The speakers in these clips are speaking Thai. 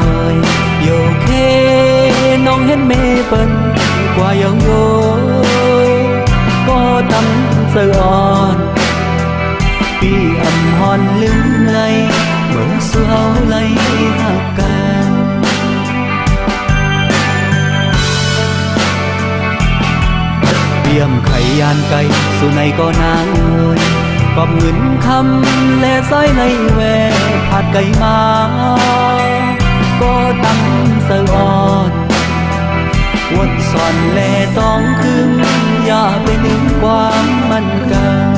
เอ่ยโยเคน้องเห็นเมเปิ้นกว่ายังโยก็ตำเสืออ่อนปีอำฮอนลืมไหล เมื่อสู่เฮาไหลหักกันเปี่ยมไข่ยานไก่สู่ในก็นางเอ่ยกอบเงินคำและสายในแวผาดไก่มาก็ตำเสืออ่อนวนสอนแลต้องคืนอย่าไปนึกความมันกัน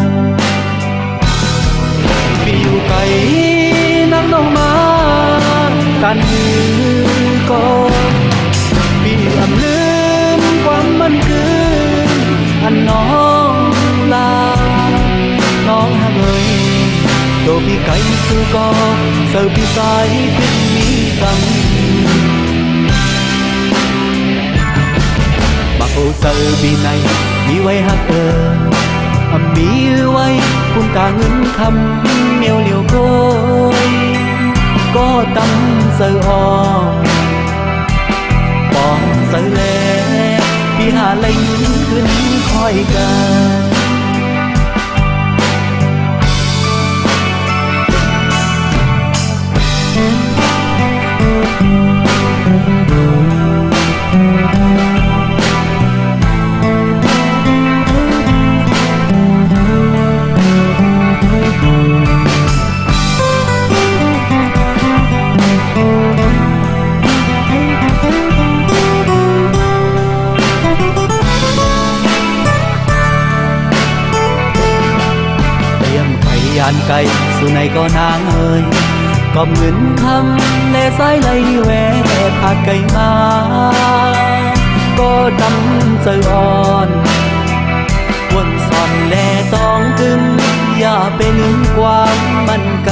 ปีอยู่ไกลนักน้องมากัน ก่สู้ก็เสิร์ฟสายพิษมีสังบักโอเสิร์ฟในมีไว้หักเอ่ยอำมีไว้ปุ่นกาเงินคำเมียวเหลียวโกยก็ตำเสิร์ฟออนปอนเสลพี่หาไหลเงินขึ้นคอยกันานไก่สู่ในก็นางเอ่ยก็เหมือนคำเลสายไหลแหวผาดไก่มาก็ดำใจอ่อนวนสอนแลต้องกึมอย่าไปลืมความมันกั